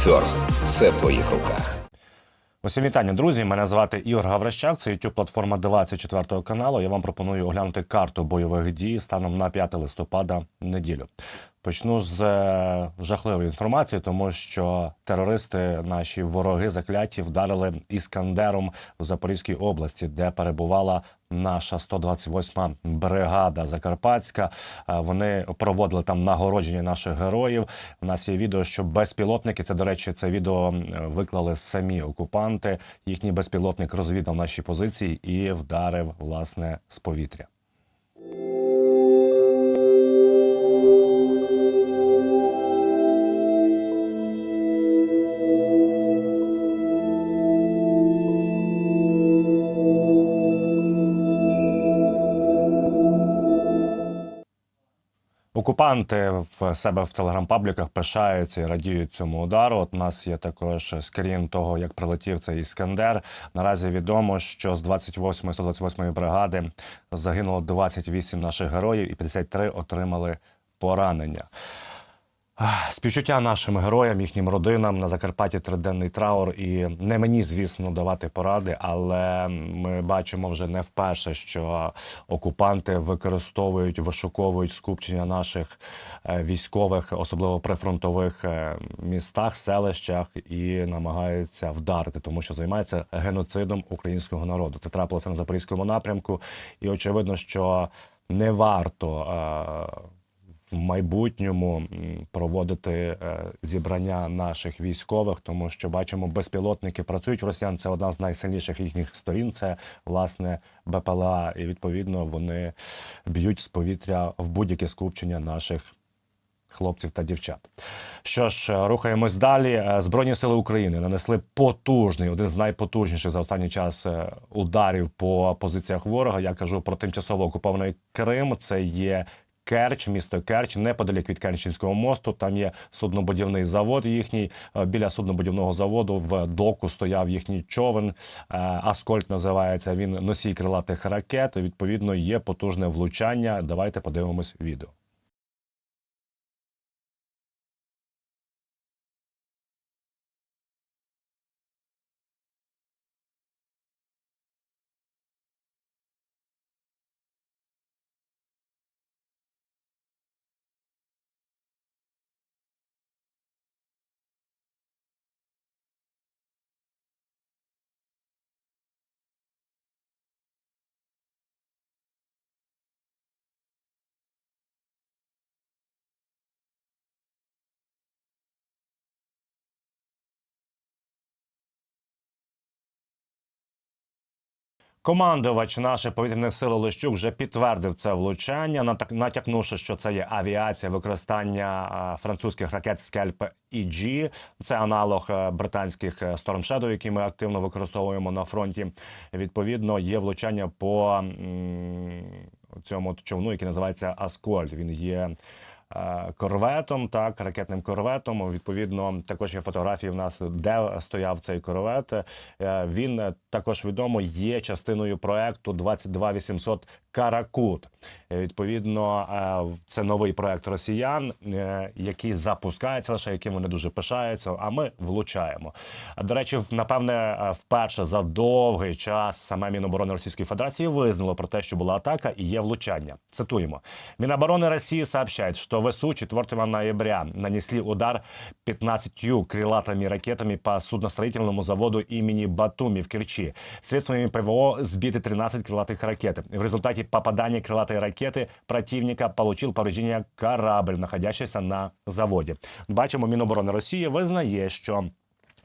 Ферст. Все в твоїх руках. Усім вітання, друзі. Мене звати Ігор Гаврищак. Це youtube платформа 24 каналу. Я вам пропоную оглянути карту бойових дій станом на 5 листопада неділю. Почну з е, жахливої інформації, тому що терористи, наші вороги закляті, вдарили іскандером в Запорізькій області, де перебувала наша 128-ма бригада Закарпатська. Е, Вони проводили там нагородження наших героїв. У нас є відео, що безпілотники. Це до речі, це відео виклали самі окупанти. Їхній безпілотник розвідав наші позиції і вдарив власне з повітря. Окупанти в себе в телеграм-пабліках пишаються і радіють цьому удару. От у нас є також скрін того, як прилетів цей іскандер. Наразі відомо, що з 28 128 бригади загинуло 28 наших героїв і 53 отримали поранення. Співчуття нашим героям, їхнім родинам на Закарпатті триденний траур. І не мені, звісно, давати поради, але ми бачимо вже не вперше, що окупанти використовують, вишуковують скупчення наших е, військових, особливо при фронтових е, містах, селищах, і намагаються вдарити, тому що займаються геноцидом українського народу. Це трапилося на запорізькому напрямку, і очевидно, що не варто. В майбутньому проводити е, зібрання наших військових, тому що бачимо, безпілотники працюють в росіян. Це одна з найсильніших їхніх сторін. Це власне БПЛА, і відповідно вони б'ють з повітря в будь-яке скупчення наших. Хлопців та дівчат. Що ж, е, рухаємось далі. Е, Збройні сили України нанесли потужний, один з найпотужніших за останній час ударів по позиціях ворога. Я кажу про тимчасово окупований Крим. Це є Керч, місто Керч, неподалік від Керченського мосту. Там є суднобудівний завод їхній. Е, Біля суднобудівного заводу в доку стояв їхній човен. Е, Аскольд називається. Він носій крилатих ракет. Відповідно, є потужне влучання. Давайте подивимось відео. Командувач наших повітряних сил Олещук вже підтвердив це влучання, натякнувши, що це є авіація використання французьких ракет Скельп EG. Це аналог е, британських е, Storm Shadow, які ми активно використовуємо на фронті. Відповідно, є влучання по цьому човну, який називається Аскольд. Він є корветом, так, ракетним корветом. Відповідно, також є фотографії в нас, де стояв цей корвет. Е, Він е, також відомо є частиною проекту 22800 Каракут. Е, Відповідно, е, це новий проект росіян, е, який запускається лише яким вони дуже пишаються. А ми влучаємо. А, До речі, в- напевне, е, вперше за довгий час саме Міноборони Російської Федерації визнало про те, що була атака і є влучання. Цитуємо: Минобороны России сообщает, что ВСУ 4 ноября нанесли удар 15 крылатыми ракетами по судностроительному заводу имени Батуми в Керчи. Средствами ПВО сбиты 13 крылатых ракет. В результате попадания крылатой ракеты противника получил повреждение корабль, находящийся на заводі. Бачимо, Міноборони Росії визнає, що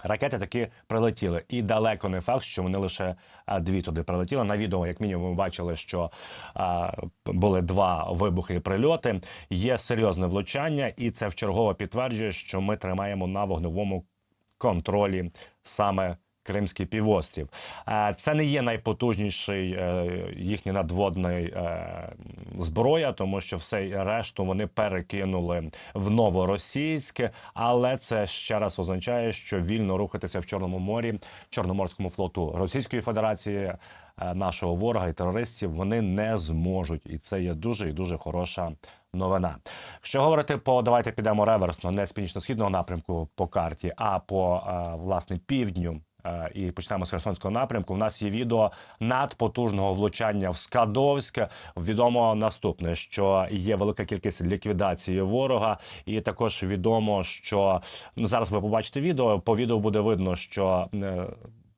Ракети таки прилетіли, і далеко не факт, що вони лише дві туди прилетіли. На відео, як мінімум, ми бачили, що а, були два вибухи і прильоти. Є серйозне влучання, і це вчергово підтверджує, що ми тримаємо на вогневому контролі саме Кримський півострів. Е, Це не є найпотужніший е, їхній надводний е, зброя, тому що все решту вони перекинули в новоросійське, але це ще раз означає, що вільно рухатися в Чорному морі, Чорноморському флоту Російської Федерації. Нашого ворога і терористів вони не зможуть, і це є дуже і дуже хороша новина. Якщо говорити по давайте підемо реверсно, не з північно-східного напрямку по карті, а по власне півдню. Е, І почнемо з Херсонського напрямку. У нас є відео надпотужного влучання в Скадовськ. Відомо наступне, що є велика кількість ліквідації ворога, і також відомо, що ну зараз ви побачите відео. По відео буде видно, що е,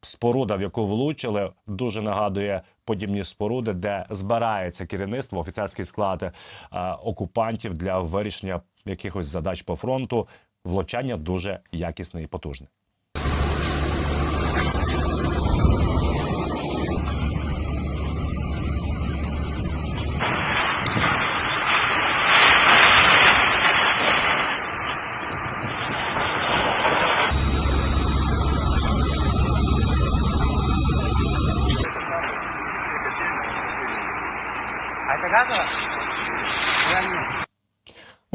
споруда, в яку влучили, дуже нагадує подібні споруди, де збирається керівництво, офіцерський склад е, окупантів для вирішення якихось задач по фронту. Влучання дуже якісне і потужне. А это газово? Я не.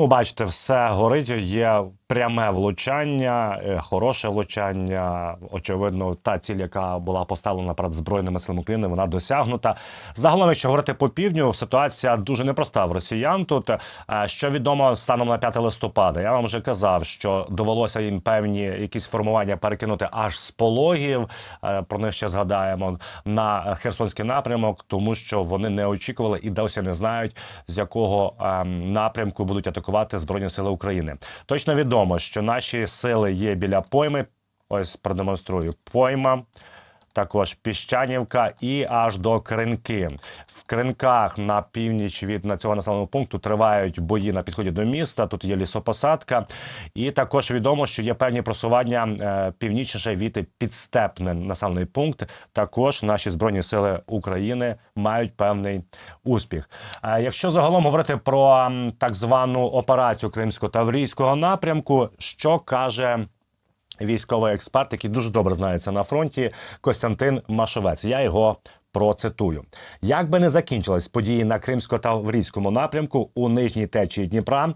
Ну, бачите, все горить. Є пряме влучання, е, хороше влучання. Очевидно, та ціль, яка була поставлена перед збройними силами України, вона досягнута. Загалом, якщо говорити по півдню, ситуація дуже непроста в росіян. Тут Е, що відомо станом на 5 листопада, я вам вже казав, що довелося їм певні якісь формування перекинути аж з пологів. е, Про них ще згадаємо на Херсонський напрямок, тому що вони не очікували і досі не знають, з якого ем, напрямку будуть атакувати Збройні Сили України. Точно відомо, що наші сили є біля пойми. Ось продемонструю пойма. Також Піщанівка і аж до Кринки. В Кринках на північ від цього населеного пункту тривають бої на підході до міста. Тут є лісопосадка, і також відомо, що є певні просування е, північніше від підстепний населений пункт. Також наші збройні сили України мають певний успіх. Якщо загалом говорити про так звану операцію Кримсько-Таврійського напрямку, що каже військовий експерт, який дуже добре знається на фронті, Костянтин Машовець. Я його процитую: як би не закінчились події на кримсько-таврійському напрямку у нижній течії Дніпра,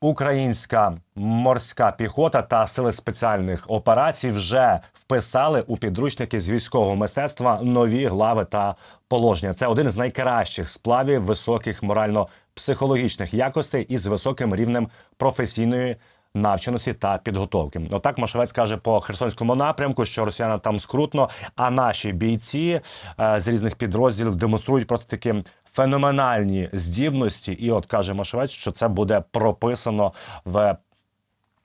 українська морська піхота та сили спеціальних операцій вже вписали у підручники з військового мистецтва нові глави та положення. Це один з найкращих сплавів високих морально-психологічних якостей із високим рівнем професійної навченості та підготовки. Отак Машевець каже по Херсонському напрямку, що росіянам там скрутно, а наші бійці е, з різних підрозділів демонструють просто таки. Феноменальні здібності, і от каже Машевець, що це буде прописано в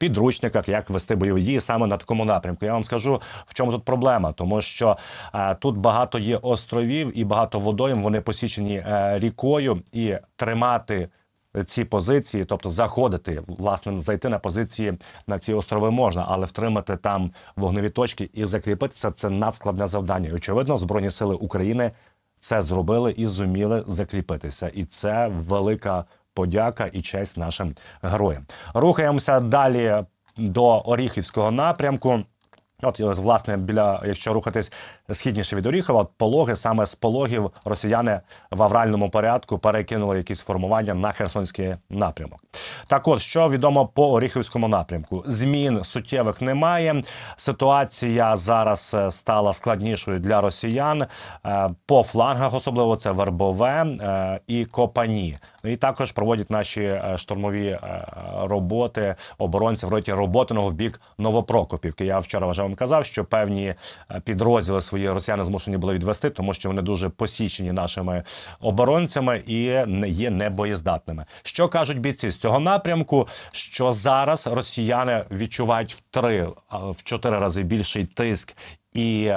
підручниках, як вести бойові дії саме на такому напрямку. Я вам скажу, в чому тут проблема, тому що е, тут багато є островів і багато водойм. Вони посічені е, рікою і тримати. Ці позиції, тобто заходити, власне, зайти на позиції на ці острови можна, але втримати там вогневі точки і закріпитися це надскладне завдання. І, очевидно, збройні сили України це зробили і зуміли закріпитися, і це велика подяка і честь нашим героям. Рухаємося далі до Оріхівського напрямку. От власне, біля, якщо рухатись східніше від Оріхова, от пологи саме з пологів росіяни в авральному порядку перекинули якісь формування на Херсонський напрямок. Так от, що відомо по Оріхівському напрямку, змін суттєвих немає. Ситуація зараз е, стала складнішою для росіян е, по флангах, особливо це Вербове е, і Копані. Ну і також проводять наші е, штурмові е, роботи оборонці в роті роботиного в бік Новопрокопівки. Я вчора вже вам казав, що певні е, підрозділи свої росіяни змушені були відвести, тому що вони дуже посічені нашими оборонцями і не є небоєздатними. Що кажуть бійці з цього напрямку? Що зараз росіяни відчувають в три в чотири рази більший тиск і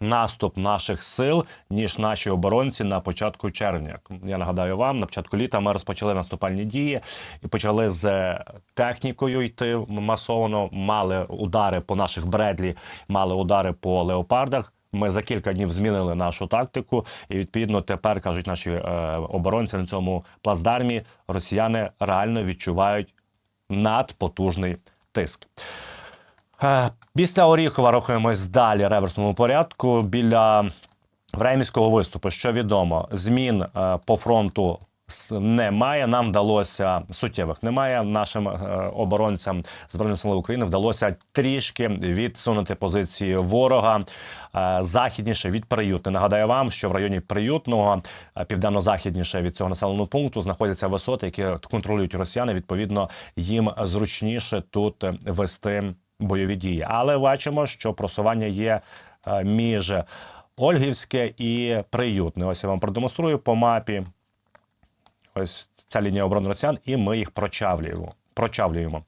наступ наших сил ніж наші оборонці на початку червня. Я нагадаю вам, на початку літа ми розпочали наступальні дії і почали з технікою йти масово. Мали удари по наших Бредлі, мали удари по леопардах. Ми за кілька днів змінили нашу тактику, і відповідно тепер кажуть наші е, оборонці на цьому плацдармі. Росіяни реально відчувають надпотужний тиск. Е, Після Оріхова рухаємось далі реверсному порядку. Біля Времівського виступу, що відомо, змін е, по фронту немає. Нам вдалося суттєвих немає. Нашим е, оборонцям збройних сил України вдалося трішки відсунути позиції ворога західніше від приютне. Нагадаю вам, що в районі приютного південно-західніше від цього населеного пункту знаходяться висоти, які контролюють росіяни. Відповідно, їм зручніше тут вести бойові дії. Але бачимо, що просування є е, між Ольгівське і Приютне. Ось я вам продемонструю по мапі. Ось ця лінія оборони росіян, і ми їх прочавлюємо. Прочавлюємо.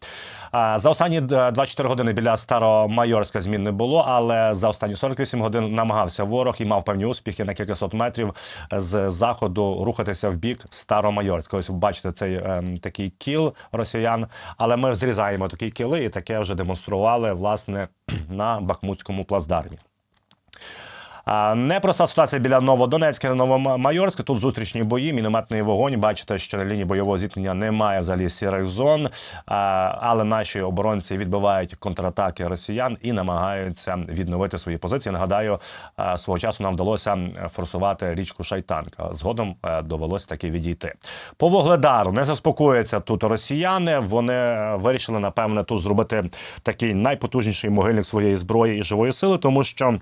За останні е, 24 години біля Старомайорська змін не було, але за останні 48 годин намагався ворог і мав певні успіхи на кількасот метрів з заходу рухатися в бік Старомайорська. Ось бачите цей ем, такий кіл росіян. Але ми зрізаємо такі кіли, і таке вже демонстрували власне на Бахмутському плацдармі. Непроста ситуація біля Новодонецька Новомайорська. Тут зустрічні бої, мінометний вогонь. Бачите, що на лінії бойового зіткнення немає взагалі сірих зон. Але наші оборонці відбивають контратаки росіян і намагаються відновити свої позиції. Нагадаю, свого часу нам вдалося форсувати річку Шайтанка. Згодом довелося таки відійти. По Вогледару не заспокоюються тут росіяни. Вони вирішили, напевне, тут зробити такий найпотужніший могильник своєї зброї і живої сили, тому що.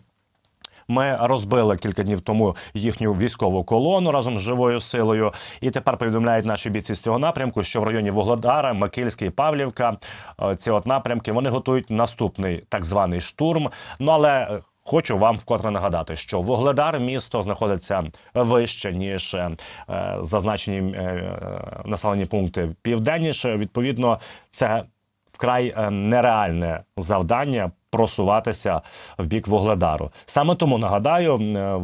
Ми розбили кілька днів тому їхню військову колону разом з живою силою. І тепер повідомляють наші бійці з цього напрямку, що в районі Вогледара, Микільський, Павлівка, е, ці от напрямки вони готують наступний так званий штурм. Ну але е, хочу вам вкотре нагадати, що Вогледар місто знаходиться вище ніж е, е, зазначені е, населені пункти південніше. Відповідно, це вкрай нереальне завдання просуватися в бік Вогледару. Саме тому нагадаю, е, е,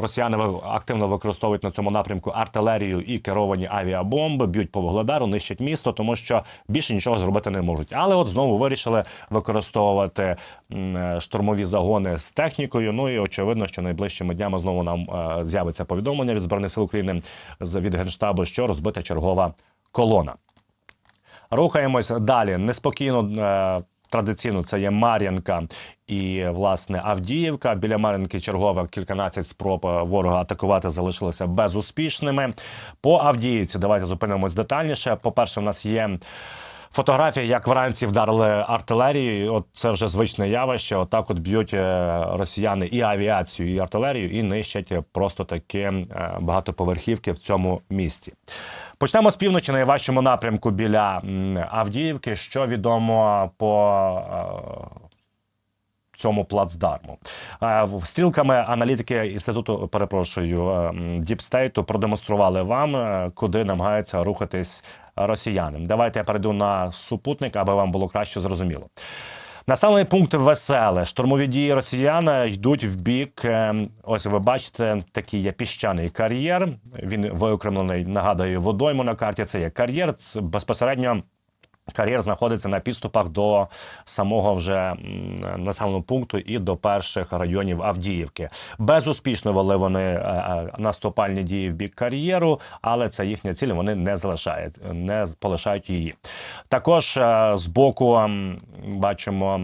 росіяни активно використовують на цьому напрямку артилерію і керовані авіабомби, б'ють по Вогледару, нищать місто, тому що більше нічого зробити не можуть. Але от знову вирішили використовувати е, штурмові загони з технікою. Ну і очевидно, що найближчими днями знову нам з'явиться повідомлення від збройних сил України від генштабу, що розбита чергова колона. Рухаємось далі. Неспокійно традиційно це є Мар'янка і власне Авдіївка. Біля Мар'янки чергова кільканадцять спроб е, ворога атакувати залишилися безуспішними. По Авдіївці давайте зупинимось детальніше. По перше, в нас є. Фотографія, як вранці вдарили артилерією. От це вже звичне явище. Отак от б'ють е, росіяни і авіацію, і артилерію, і нищать просто таки е, багатоповерхівки в цьому місті. Почнемо з півночі на найважчому напрямку біля Авдіївки. Що відомо по е, цьому плацдарму. Е, Стрілками аналітики інституту, перепрошую, Діпстейту продемонстрували вам, куди намагаються рухатись росіяни. Давайте я перейду на супутник, аби вам було краще зрозуміло. Населений пункт веселе. Штурмові дії росіян йдуть в бік. е, Ось ви бачите, такий є піщаний кар'єр. Він виокремлений, нагадую, водойму на карті. Це є кар'єр. Безпосередньо. Кар'єр знаходиться на підступах до самого вже населеного пункту і до перших районів Авдіївки. Безуспішно вели вони е, е, наступальні дії в бік кар'єру, але це їхня ціль. Вони не залишають, не полишають її. Також е, з боку бачимо.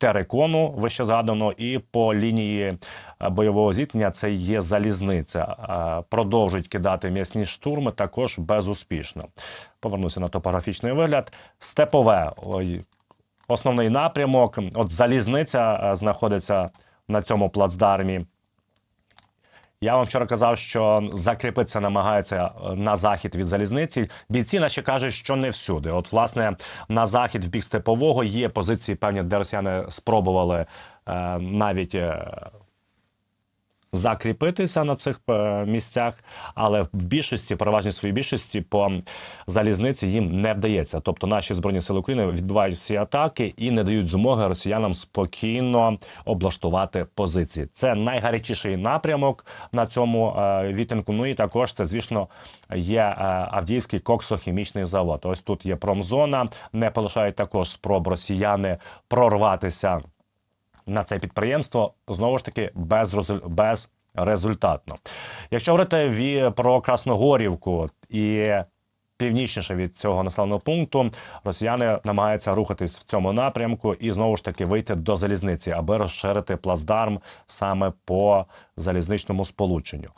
Терекону вище згадано, і по лінії бойового зіткнення це є залізниця. Продовжують кидати м'ясні штурми також безуспішно. Повернуся на топографічний вигляд. Степове основний напрямок. От залізниця знаходиться на цьому плацдармі. Я вам вчора казав, що закріпитися намагаються е, на захід від залізниці. Бійці наші кажуть, що не всюди. От, власне, на захід в бік степового є позиції певні, де росіяни спробували е, навіть. Е, Закріпитися на цих е, місцях, але в більшості, переважній своїй більшості, по залізниці їм не вдається. Тобто наші збройні сили України відбивають всі атаки і не дають змоги росіянам спокійно облаштувати позиції. Це найгарячіший напрямок на цьому е, відтинку. Ну і також це, звісно, є е, Авдіївський коксохімічний завод. Ось тут є промзона. Не полишають також спроб росіяни прорватися на це підприємство знову ж таки без, безрезультатно. Якщо говорити про Красногорівку і північніше від цього населеного пункту. Росіяни намагаються рухатись в цьому напрямку і знову ж таки вийти до залізниці, аби розширити плацдарм саме по залізничному сполученню.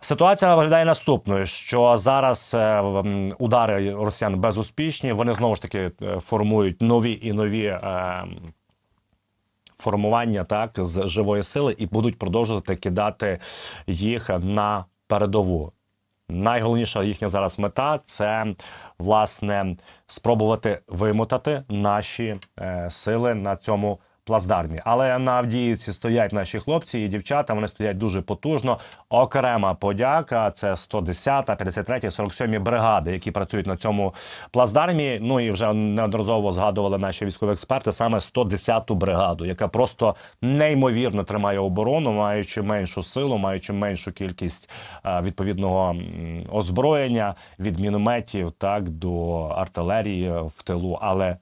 Ситуація виглядає наступною: що зараз е, удари росіян безуспішні. Вони знову ж таки е, формують нові і нові. Формування так з живої сили і будуть продовжувати кидати їх на передову. Найголовніша їхня зараз мета це власне спробувати вимотати наші е, сили на цьому плацдармі. Але на Авдіївці стоять наші хлопці і дівчата. Вони стоять дуже потужно. Окрема подяка це 110, 53, 47 бригади, які працюють на цьому плацдармі. Ну і вже неодноразово згадували наші військові експерти саме 110-ту бригаду, яка просто неймовірно тримає оборону, маючи меншу силу, маючи меншу кількість е, відповідного озброєння від мінометів так до артилерії в тилу, але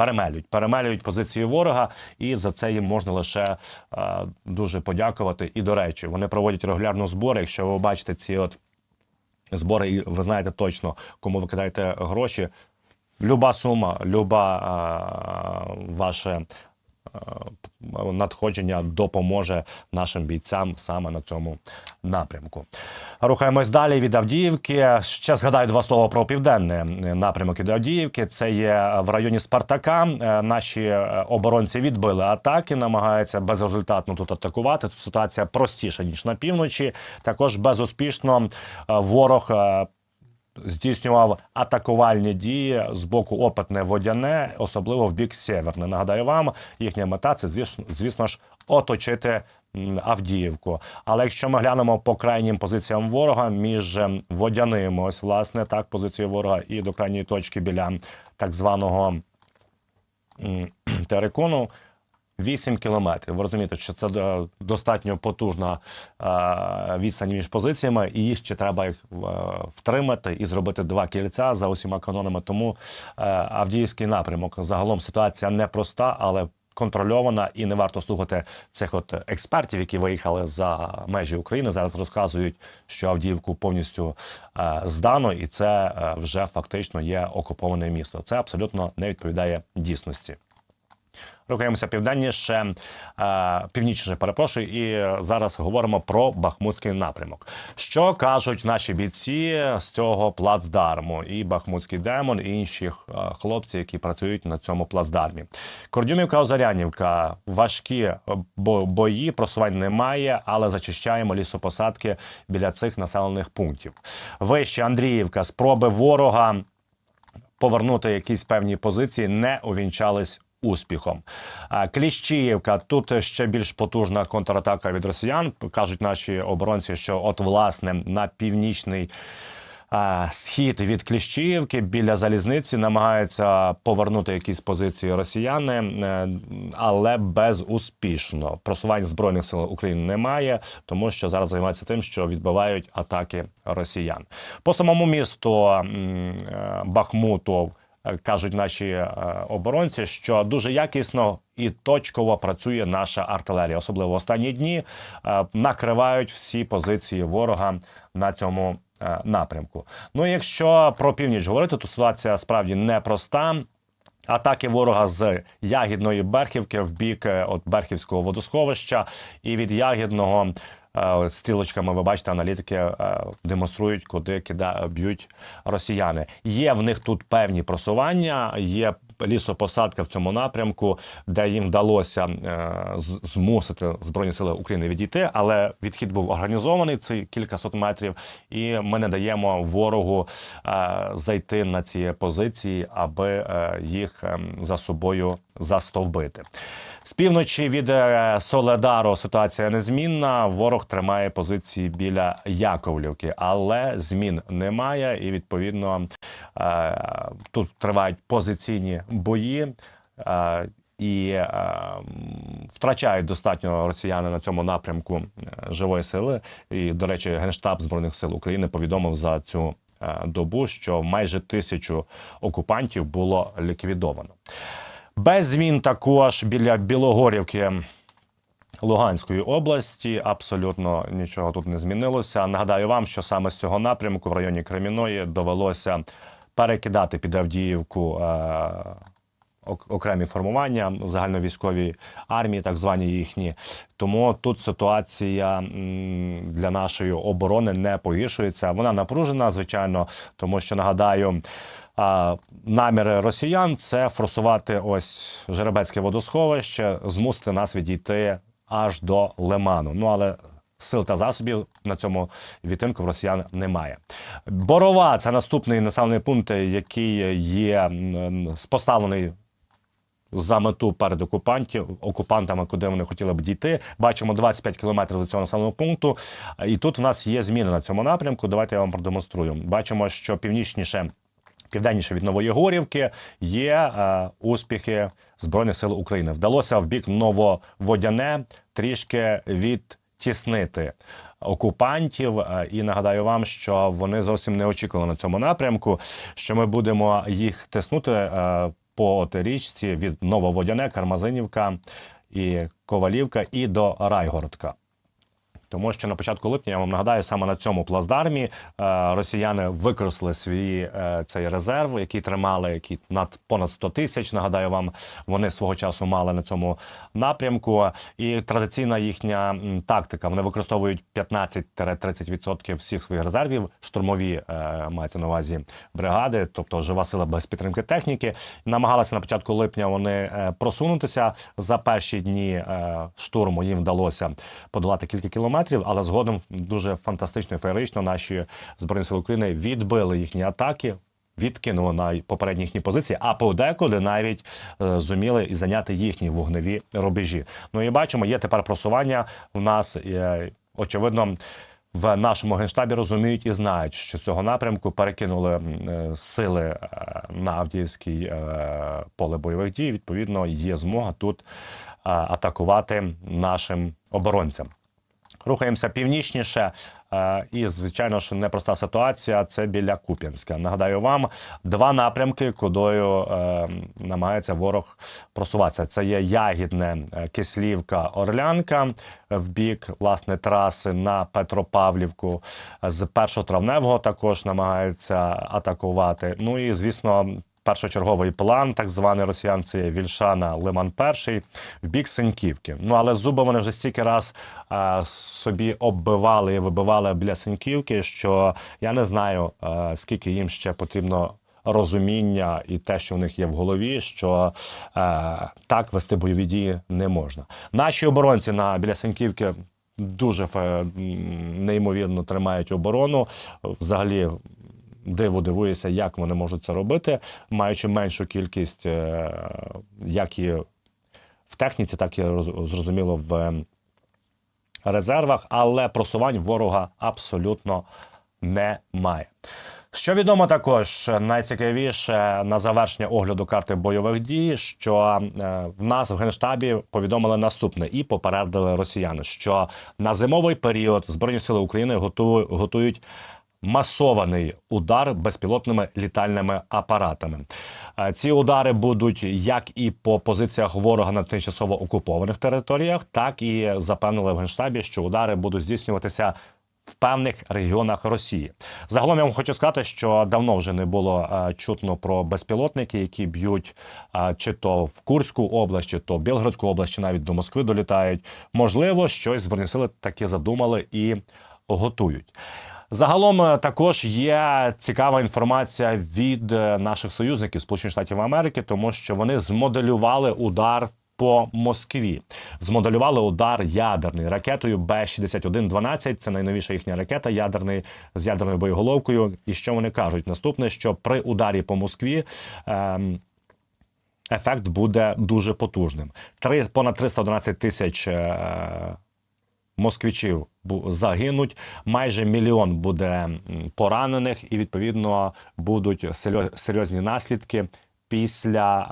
перемелюють, перемелюють позиції ворога, і за це їм можна лише е, дуже подякувати. І до речі, вони проводять регулярно збори. Якщо ви бачите ці от збори, і ви знаєте точно, кому ви кидаєте гроші. Люба сума, люба е, ваше надходження допоможе нашим бійцям саме на цьому напрямку. Рухаємось далі від Авдіївки. Ще згадаю два слова про південний напрямок від Авдіївки. Це є в районі Спартака. Е, Наші е, оборонці відбили атаки, намагаються безрезультатно тут атакувати. Тут ситуація простіша ніж на півночі. Також безуспішно е, ворог. Здійснював атакувальні дії з боку опитне водяне, особливо в бік Сєверне. Нагадаю вам, їхня мета це звісно, звісно ж оточити Авдіївку. Але якщо ми глянемо по крайнім позиціям ворога між ем, водяними, ось власне так позицією ворога, і до крайньої точки біля так званого терикону. 8 кілометрів. Ви розумієте, що це е, достатньо потужна е, відстань між позиціями, і їх ще треба їх е, втримати і зробити два кільця за усіма канонами. Тому Авдіївський напрямок загалом ситуація непроста, але контрольована, і не варто слухати цих от експертів, які виїхали за межі України. Зараз розказують, що Авдіївку повністю здано, і це вже фактично є окуповане місто. Це абсолютно не відповідає дійсності. Рухаємося південніше, е, північніше, перепрошую, і зараз говоримо про Бахмутський напрямок. Що кажуть наші бійці з цього плацдарму? І Бахмутський демон, і інші е, хлопці, які працюють на цьому плацдармі. Кордюмівка, Озарянівка, важкі бої, просувань немає, але зачищаємо лісопосадки біля цих населених пунктів. Вище Андріївка, спроби ворога повернути якісь певні позиції не увінчались успіхом. Кліщіївка тут ще більш потужна контратака від росіян. кажуть наші оборонці, що от власне на північний. Схід від Кліщіївки біля залізниці намагаються повернути якісь позиції росіяни, е, але безуспішно. Просувань збройних сил України немає, тому що зараз займаються тим, що відбивають атаки росіян. По самому місту е, Бахмуту е, кажуть наші е, оборонці, що дуже якісно і точково працює наша артилерія, особливо в останні дні е, накривають всі позиції ворога на цьому е, напрямку. Ну якщо про північ говорити, то ситуація справді непроста. Атаки ворога з Ягідної Берхівки в бік е, от Берхівського водосховища, і від Ягідного е, стрілочками, ви бачите, аналітики е, демонструють, куди кида б'ють росіяни. Є в них тут певні просування, є лісопосадка в цьому напрямку, де їм вдалося е, змусити збройні сили України відійти, але відхід був організований. Це кількасот метрів, і ми не даємо ворогу е, зайти на ці позиції, аби е, їх ем, за собою застовбити. З півночі від е, Соледару ситуація незмінна. Ворог тримає позиції біля Яковлівки, але змін немає. І відповідно е, тут тривають позиційні бої. е, І втрачають достатньо росіяни на цьому напрямку живої сили. І, до речі, генштаб збройних сил України повідомив за цю добу, що майже тисячу окупантів було ліквідовано. Без змін також біля Білогорівки Луганської області. Абсолютно нічого тут не змінилося. Нагадаю вам, що саме з цього напрямку в районі Креміної довелося перекидати під Авдіївку. Е- окремі формування загальновійськові армії, так звані їхні. Тому тут ситуація для нашої оборони не погіршується. Вона напружена, звичайно, тому що нагадаю. Наміри росіян це форсувати ось Жеребецьке водосховище, змусити нас відійти аж до Лиману. Ну але сил та засобів на цьому відтинку в росіян немає. Борова це наступний населений пункт, який є поставлений за мету перед окупантів, окупантами, куди вони хотіли б дійти. Бачимо 25 кілометрів до цього населеного пункту. І тут в нас є зміни на цьому напрямку. Давайте я вам продемонструю. Бачимо, що північніше. Південніше від Нової Горівки є е, успіхи Збройних сил України. Вдалося в бік Нововодяне трішки відтіснити окупантів. Е, І нагадаю вам, що вони зовсім не очікували на цьому напрямку, що ми будемо їх тиснути е, по річці від Нововодяне, Кармазинівка і Ковалівка і до Райгородка. Тому що на початку липня я вам нагадаю, саме на цьому плацдармі е, росіяни використали свій е, цей резерв, який тримали, який над понад 100 тисяч. Нагадаю вам, вони свого часу мали на цьому напрямку. І традиційна їхня тактика. Вони використовують 15-30% всіх своїх резервів. Штурмові е, мається на увазі бригади, тобто жива сила без підтримки техніки. Намагалися на початку липня вони просунутися за перші дні штурму. Їм вдалося подолати кілька кілометрів, але згодом дуже фантастично і феєрично наші збройні сили України відбили їхні атаки. Відкинули на попередні їхні позиції, а подекуди навіть е, зуміли і зайняти їхні вогневі рубежі. Ну і бачимо, є тепер просування в нас. Е, очевидно, в нашому генштабі розуміють і знають, що з цього напрямку перекинули е, сили е, на Авдіївський е, поле бойових дій. Відповідно, є змога тут атакувати нашим оборонцям. Рухаємося північніше, е, і звичайно ж непроста ситуація. Це біля Куп'янська. Нагадаю вам два напрямки, кудою е, намагається ворог просуватися. Це є Ягідне, е, Кислівка, Орлянка в бік власне траси на Петропавлівку. З першотравневого також намагаються атакувати. Ну і звісно. Першочерговий план, так званий росіян, це Вільшана Лиман Перший в бік Сеньківки. Ну але зуби вони вже стільки раз е, собі оббивали і вибивали біля Сеньківки, що я не знаю, е, скільки їм ще потрібно розуміння і те, що в них є в голові, що е, так вести бойові дії не можна. Наші оборонці на біля Сеньківки. Дуже неймовірно тримають оборону. Взагалі диво дивуюся, як вони можуть це робити, маючи меншу кількість, е, як і в техніці, так і зрозуміло в е, резервах, але просувань ворога абсолютно немає. Що відомо також найцікавіше на завершення огляду карти бойових дій, що е, в нас в генштабі повідомили наступне і попередили росіяни, що на зимовий період збройні сили України готують масований удар безпілотними літальними апаратами. Е, Ці удари будуть як і по позиціях ворога на тимчасово окупованих територіях, так і запевнили в генштабі, що удари будуть здійснюватися. В певних регіонах Росії загалом я вам хочу сказати, що давно вже не було е, чутно про безпілотники, які б'ють е, чи то в Курську область, чи то в Білгородську область, чи навіть до Москви долітають. Можливо, щось збройні сили таки задумали і готують. Загалом е, також є цікава інформація від е, наших союзників Сполучених Штатів Америки, тому що вони змоделювали удар по Москві. Змоделювали удар ядерний ракетою Б-61-12. Це найновіша їхня ракета ядерний з ядерною боєголовкою. І що вони кажуть? Наступне, що при ударі по Москві. Ем, Ефект буде дуже потужним. Три понад 311 тисяч е, москвичів загинуть. Майже мільйон буде поранених, і відповідно будуть серйозні наслідки після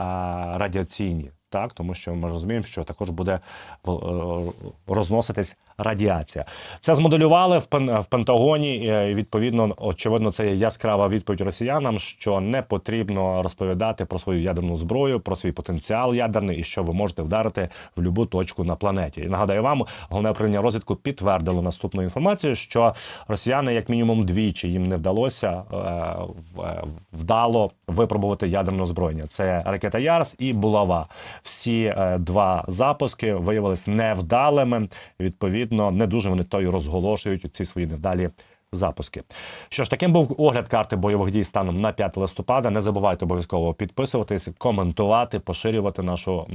радіаційні. Так, тому що ми розуміємо, що також буде е, розноситись радіація. Це змоделювали в в Пентагоні. е, І відповідно, очевидно, це є яскрава відповідь росіянам, що не потрібно розповідати про свою ядерну зброю, про свій потенціал ядерний і що ви можете вдарити в будь-яку точку на планеті. І нагадаю вам, головне управління розвідку підтвердило наступну інформацію, що росіяни, як мінімум, двічі їм не вдалося е, е, вдало випробувати ядерне озброєння. Це ракета Ярс і Булава. Всі два запуски виявились невдалими. Відповідно, не дуже вони то й розголошують ці свої невдалі. Запуски. Що ж, таким був огляд карти бойових дій станом на 5 листопада. Не забувайте обов'язково підписуватись, коментувати, поширювати нашу,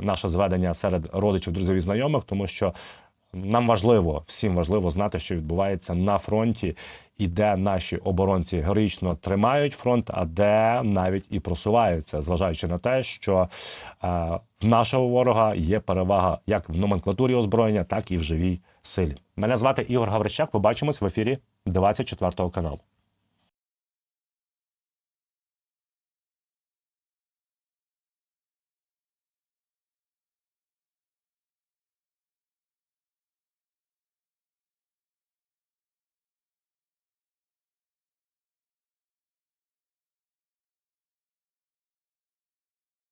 наше зведення серед родичів, друзів і знайомих, тому що нам важливо, всім важливо знати, що відбувається на фронті, і де наші оборонці героїчно тримають фронт, а де навіть і просуваються, зважаючи на те, що е, в нашого ворога є перевага як в номенклатурі озброєння, так і в живій силі. Мене звати Ігор Гаврищак. Побачимось в ефірі 24 каналу.